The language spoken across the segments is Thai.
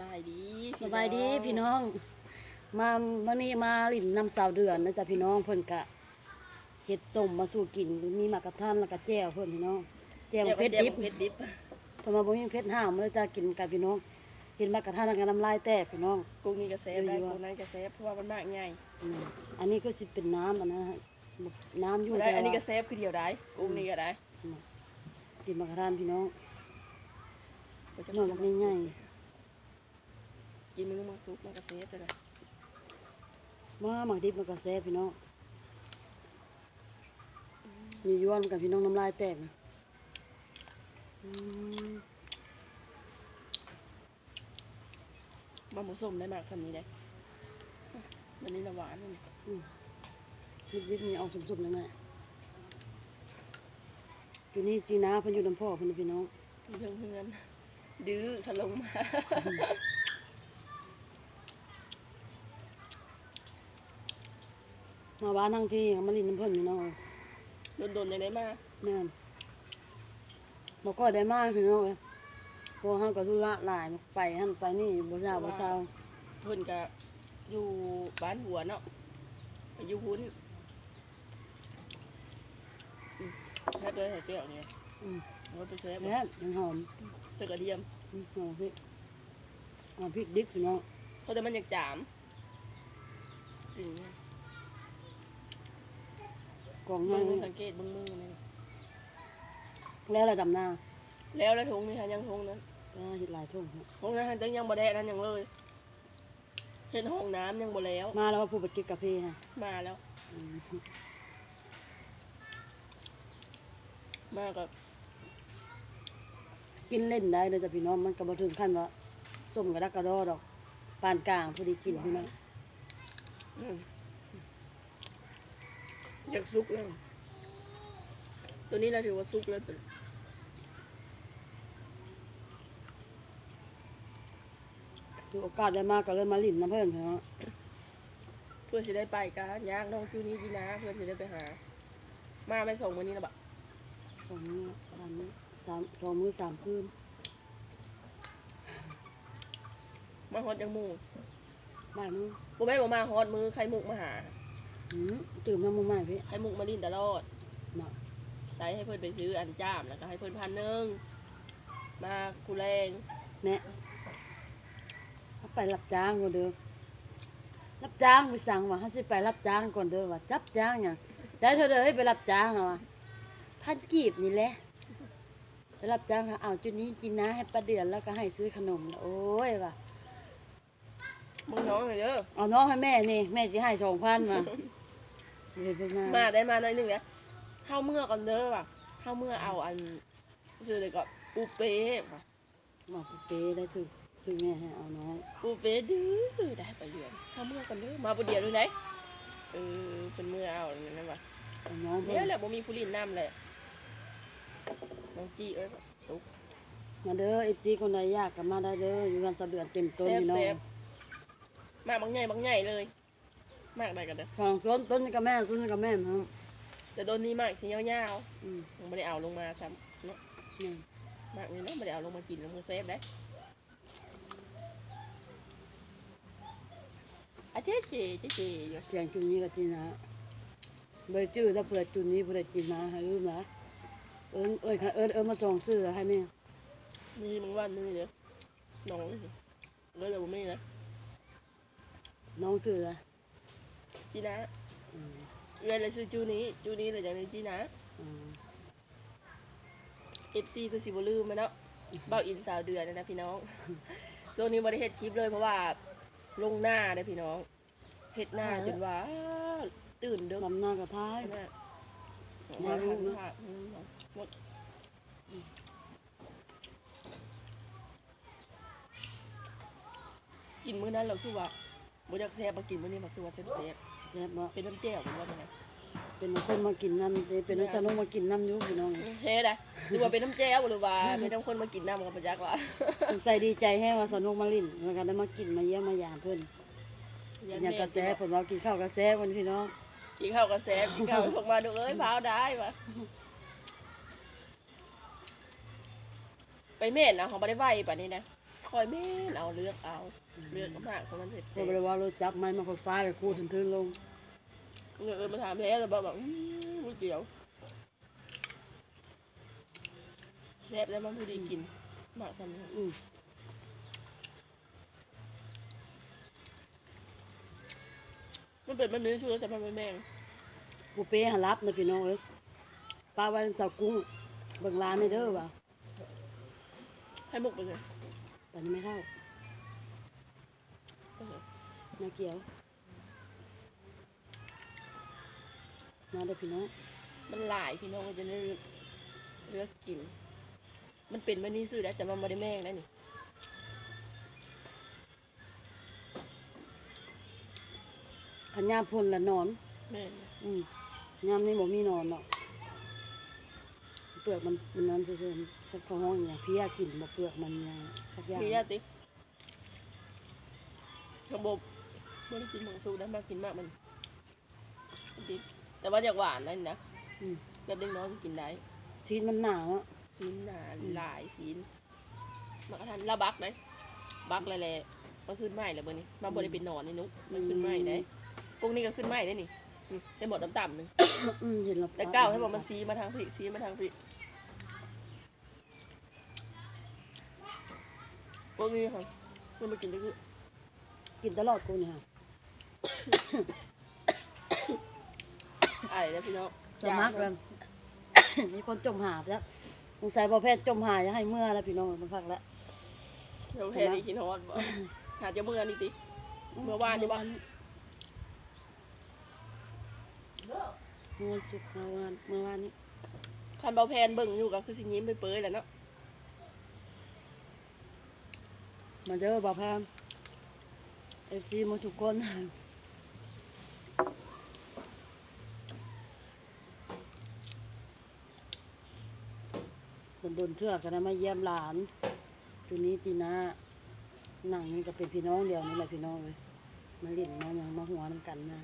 บายดีสบายดีพี่น้อง มาวันนี้มาลิ่นน้ำสาวเดือนนะจ๊ะพี่น้องเพิ่นกะเฮ็ดส้มมาสู่กินมีหมากกระทันแล้วก็แจ่วเพิ่นพี่น้องแจ่วแจ่วเผ็ดดิบเผ็ดดิบเพิ่นมาบ่มีเผ็ดห้ามเลยจ้ะกินกันพี่น้องเห็นหมากกระทันแล้วก็น้ำลายแตกพี่น้องกุ้งนี่ก็แซ่บได้อยู่ๆกุ้งนั้นก็แซ่บเพราะว่ามันมากง่ายอืมอันนี้ก็สิเป็นน้ำอันนั้นฮะน้ำอยู่ได้แต่อันนี้ก็ว่าแซ่บคือเดียวได้กุ้งนี่ก็ได้กินหมากกระทันพี่น้องก็จะน้อยบักง่าย กินมันมังซุปมันก็แซ่บเลยนะๆมาหมากดิบมันก็แซ่บพี่น้องอยู่ย้อนกันพี่น้องน้ำลายแตกนะอืมมันผสมได้มากสำนี้ได้วันนี้ละหวานนี่ยิบยิบนี่เอาสมๆนั่นแหละอยู่นี่จีนาเพิ่นอยู่น้ำพ่อเพิ่นนะพี่น้องมีเชิงเฮือนดื้อขลงมา มาบ้านทั้งที่เขามาลินน้ำเพิ่นพี่น้องโดนๆยังได้มาแม่นบอกก็ได้มากพี่น้องเอ้ยเพราะเฮาก็ธุระหลายไปหั่นไปนี่บ่ทราบบ่เศร้าเพิ่นก็อยู่บ้านหัวเนาะไปอยู่หุ้นอืมแซ่บเลยใส่เตี้ยวเนี่ยอืมเอาไปแซ่บแซ่บยังหอมใส่กระเทียมอืมหอมพริกหอมพริกดิบพี่น้องเพราะแต่มันอยากจามอืม กล่องเบิ่นั่งงสังเกตเบิ่งมือนี่แล้วระดับหน้าแล้วแล้วทงนี่ฮะยังทงนั้นก็เฮ็ดหลายทุ่งครับทงนั้นฮะยังบ่ได้นั้นยังเลยเห็นห้องน้ำยังบ่แล้ว มาแล้วว่าผู้ไปเก็บกาแฟฮะมาแล้ว อืมมากับกินเล่นได้เลยจ้ะพี่น้องมันก็บ่ถึงขั้นว่าส้มกระดักกระดอดอกปานกลางพอดีกินพี่น้อง อืม อยากซุกแล้ว ตัวนี้เราถือว่าซุกแล้วตัวคือโอกาสได้มากก็เลยมาลิ้นน้ำเพิ่นพี่น้องเพื่อสิได้ไปกันยากน้องจูนี้จีนะเพื่อสิได้ไปหา มาไม่ส่งวันนี้แล้วบะสองมื้อสามมื้อสามสองมื้อสามคืนมาฮอดยังหมูบ่ายมื้อบ่แม่นบ่มาฮอดมือไข่มุกมาหา หืมตื่นมามื้อใหม่พี่ไข่มุกมาลินตลอดมาใส่ให้เพื่อนไปซื้ออันจ้ามแล้วก็ให้เพื่อนพันหนึ่งมากูแรงแนะเขาไปรับจ้างก่อนเด้อรับจ้างไปสั่งว่าเขาสิไปรับจ้างก่อนเด้อว่าจับจ้างหยังได้เธอเด้อให้ไปรับจ้างเหรอวะพันกีบนี่แหละไปรับจ้างค่ะเอาจุดนี้กินนะให้ประเดือนแล้วก็ให้ซื้อขนมโอ้ยว่ะมึงน้องเลยเด้อเอาน้องให้แม่นี่แม่จะให้สองพันมา เดี๋ยวไปมามาได้มาหน่อยหนึ่งนะเฮาเมื่อก่อนเด้อว่ะเฮาเมื่อเอาอันคือเลยก็ปูเป้ว่ะมาปุเป้ได้ถึงถึงแม่ให้เอาน้องปูเป้ดื้อได้ไปเรียนเฮาเมื่อก่อนเด้อมาปูเดียวด้วยไหนเออเป็นเมื่อเอาอย่างนั้นว่ะเอาน้องเพิ่เนี่ยนแหละบ่มีผู้ลินน้ำเลยน้องจี้เอ้ยตุ๊ก มาเด้อเอฟซีคนใดอยากก็มาได้เด้ออยู่กันสะเดือนเต็มต้นแซ่บพี่น้อแซ่งบมากบางใหญ่บางใหญ่เลย มากได้กันเด้อของต้นต้นนี่กับแม่ต้นนี่กับแม่ครับแต่ต้นนี้มากสียาวอืมๆยังไม่ได้เอาลงมาซ้ำเนาะนี่มากเลยเนาะไม่ได้เอาลงมากินลงมาเซฟได้อะเจ๊เจ๊เจ๊เจ๊อยู่เสียงจุนนี้กับจีนะเบอร์จื้อถ้าเผื่อจุนนี้เผื่อจีนะให้รู้นะเอิญเอ้ยค่ะเอิญเอิญมาส่งซื้อให้แม่มีบางวันนึงเดี๋ยวน้องเลยเดี๋ยวผมไม่นะน้องซื้อละ จีนะอืมเอื้อยเลยซื้อจูนี้ จูนี้เลยจากนี้จีนะอืมเอฟซีคือสิบลืมไหมเนาะเบ้าอินสาวเดือนนะนะพี่น้อง ช่วงนี้บริเฮ็ดคลิปเลยเพราะว่าลงหน้าเด้อพี่น้องเฮ็ดหน้าจนว่าตื่นเด้อลำหน้ากับท้ายแม่อย่ารู้นะ ค่ะอืมหมดกินมื้อนั้นเราคือว่าบ่อยากแซ่บมากินมื้อนี้มาคือว่าแซ่บ แซ่บบ่ๆเป็นน้ำแจ่วเป็นว่าไงเป็นคนมากินน้ำเป็นนักสนุกมากินน้ำอยู่พี่น้องเฮ้ได้หรือว่าเป็นน้ำแจ่วหรือว่าเป็นน้ำคนมากินน้ำกับประจักษ์ว่าสงสัยดีใจแห้งว่าสนุกมาลิ้นแล้วก็ได้มากินมาเยี่ยมมายามเพิ่นอยากกระแสเพิ่นว่ากินข้าวกระแสวันพี่น้องกินข้าวกับแซ่บกินข้าวพวกมาดูเอ้ยพาวได้ปะไปเม่นนะของบ่ได้ไหวปะนี่นะคอยแม่นเอาเลือกเอา เลือกก็มากเพราะมันเสร็จเพราะบ่ได้ว่ารถจับไม้มาคนฟ้าเลยคู่ถึงๆลงเงยมาถามแพ้แล้วบอกแบบไม่เกี่ยวแซ่บแล้วมันพอดีกินหมากซ้ำนี่อืมมันเป็นแบบนี้ช่วยแต่มันไม่แม่งกูเป้หารับนะพี่น้องเอ้ยป้าไว้น้ำเสากุ้งเบิ่งร้านในเด้อว่ะให้มุกไปเลยปานนี้ไม่เท่า นาเกียว มาเด้อพี่น้องมันหลายพี่น้องก็จะได้เลือกกิน มันเป็นแบบนี้ซื้อได้แต่มันไม่ได้แม่งได้นี่ขันยามพ่นละนอน แม่นอืมยามนี้บ่มีนอนเนาะเปลือกมันมันนั้นซื่อๆแต่เขาห้องอย่างเพี้ยกินบ่เปลือกมันอย่างสักอย่างมีญาติ ระบบไม่ได้กินหมังสูได้มากินมากมันดิบแต่ว่าอยากหวานนั่นนะอืมแบบเล็กน้อยก็กินได้ชีสมันหนาเนาะซีนหนาหลายซีนมากระทันละบักเลยบักอะไรแหละมันขึ้นไหมแล้วเบอร์นี้มาบริเป็นหนอนนี่นุ๊กมันขึ้นไหมได้กุ้งนี่ก็ขึ้นไหมได้นี่นี่ได้หมดต่ำๆหนึ่งอืมเห็นแล้วแต่ก้าวให้บอกมันซีมาทางผิซีมาทางผิพวกนี้ค่ะมันมากินได้คือ กินตลอดกูเนี่ยค่ะไอ้แล้วพี่น้องสมัครแล้ว มีคนจมหาบแล้วสงสัยบ่แพทย์จมหาจะให้เมื่อแล้วพี่น้องมันพักแล้วเราแพ้ดีกินฮอดบ่หาจะเมื่อนี่ติเมื่อวานนี่บ่เมื่อวันศุกร์เมื่อวานเมื่อวานนี้คันเบาแพนเบิ่งอยู่ก็คือสิยิ้มไปเปยแหล้วเนาะมาเจอบ่าวแพม เอฟซีมาทุกคนคนโดนเทือกกันนะมาเยี่ยมหลานจูนี้จีน่าหนังนี่ก็เป็นพี่น้องเดียวนี่แหละพี่น้องเลยมาเล่นมาอย่างมาหัวน้ำกันนะ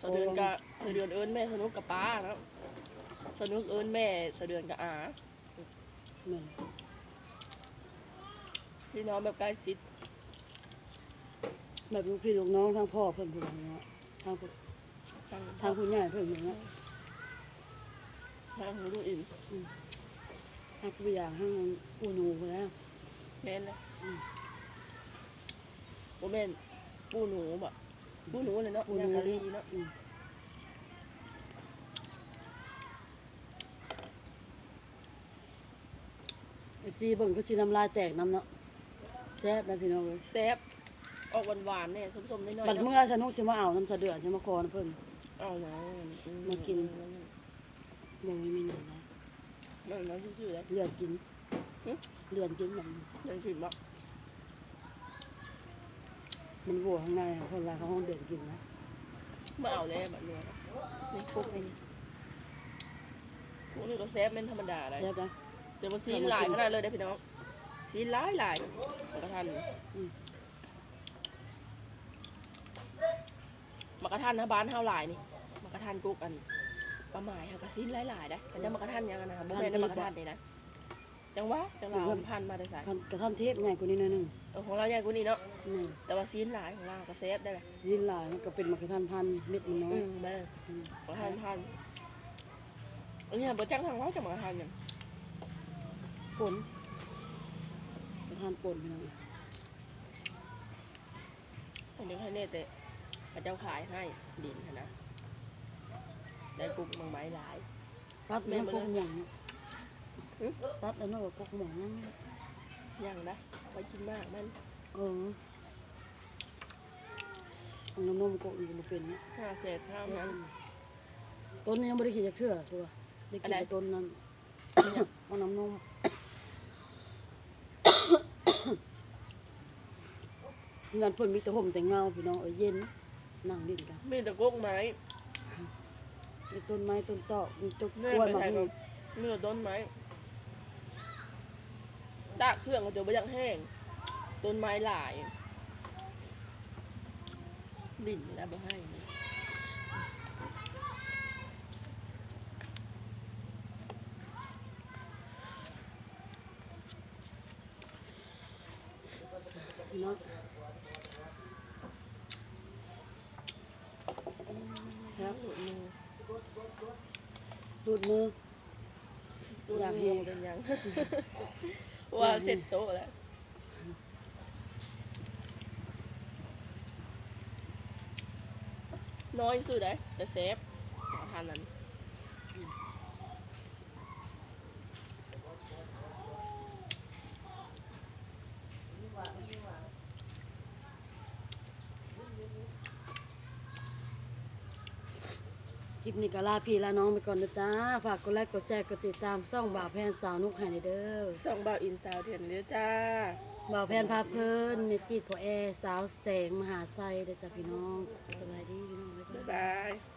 สะเดือนกับสะเดือนเอิ้นแม่สนุกกับป้าเนาะสนุกเอิ้นแม่สะเดือนกับอาแม่นพี่น้องแบบใกล้ชิด แบบลูกพี่ลูกน้องทั้งพ่อเพิ่นผู้ใดเนาะทางผู้ทางทางผู้ใหญ่เพิ่นอย่างเงี้ยทางหูดูอิ่มทางผู้อย่างทางผู้หนูผู้แล้วแม่นเลยโมแม่นปูหนูบ่ปูหนูเลยเนาะผู้หยานูกะลีเนาะอืมเอฟซีเบิ่งก็สิน้ำลายแตกน้ำเนาะแซ่บนะพี่น้องเอ้ยแซ่บ ออกหวานๆเนี่ยส้มๆน้อยๆบัดเนาะเมื่อสนุกสิมาเอาน้ำสะเดือดสิมาคอนะเพิ่น เอาเนาะมากิน บ่ไม่มีหยังนะมันมันซื่อๆเลย เลือดกินหึ เลือดกินแบบยังสิบ่มันวัวข้างในอะคนละเขาห้องเดือดกินนะมาเอาเลยแบบนี้นี่กุ๊กนี่กุ๊กนี่ก็แซ่บเป็นธรรมดาเลย แซ่บนะ เดี๋ยวมาซีนหลายขนาดเลยได้อพี่น้องซีนหลายหลายมากระทันอืม มากระทันนะบ้านเฮาหลายนี่มากระทันกุ๊กอันปลาหมายเฮากระซีนหลายหลายได้แต่จะมากระทันยังกันนะครับบ่แม่นได้มากระทันนี่นะจังหวะจังหวะมันพันมาได้สายคันกระท่อนเทพใหญ่กว่านี้หน่อยหนึงเออของเราใหญ่กว่านี้เนาะนี่แต่ว่าซีนหลายของเราก็เซฟได้แหละยินหลายมันก็เป็นมะกระท่อนพันเม็ดมันน้ออืยมแม่อืมมากระทันพันอันนี้บ่จังทางเราจะมากระทันยังปนกระท่อนปนพี่น้องอันนี้ให้เน่แต่ พระเจ้าขายให้ดินนะ ได้กุ๊กบางไม้หลาย ตัดแม่แม่นบ่พวกเลยหม่องเนี่ยหึ ตัดแล้วเนาะพวกหม่องนั่นเนี่ยยังนะไว้กินมากมันเออเอาน้ำนมกอีกมาเป็นเนี่ยห้าเศษห้าพัน ต้นนี้ยังไม่ได้ขีดจากเชื่อตัวได้กินอะไร แต่ต้นนั้นเอาน้ำนมเงินเพิ่นมีแต่ห่มแต่เงาพี่น้องเอ้ยเย็น นั่งดินกันมีแต่กุ๊กไม้มีต้นไม้ต้นตอกมีต้นกแม่ล้วยไปมาถ่ายหูกับมีแต่ต้นไม้ตากเครื่องก็จะไม่ยังแห้ง ต้นไม้หลายดินแล้วบ่ให้พี่น้องครับ หลุดมือดูดมือหลุดอยากมืเห็อนเป็นยังว่าเสร็จโต๊ะแล้วน้อยสุดเลยจะเซฟอาหารนั้น คลิปนี้ก็ลาพี่ลาน้องไปก่อนนะจ้า ฝากกดไลค์กดแชร์กดติดตามช่องบ่าวแพนสาวนุกให้ในเด้อสองเบาอินสาวเดือนเด้อจ้า บ่าวแพนพาเพลินเมจิตพอแอร์สาวแสงมหาไซเด้อจ้าพี่น้องสบายดีพี่น้องบ๊ายบาย บ๊ายบาย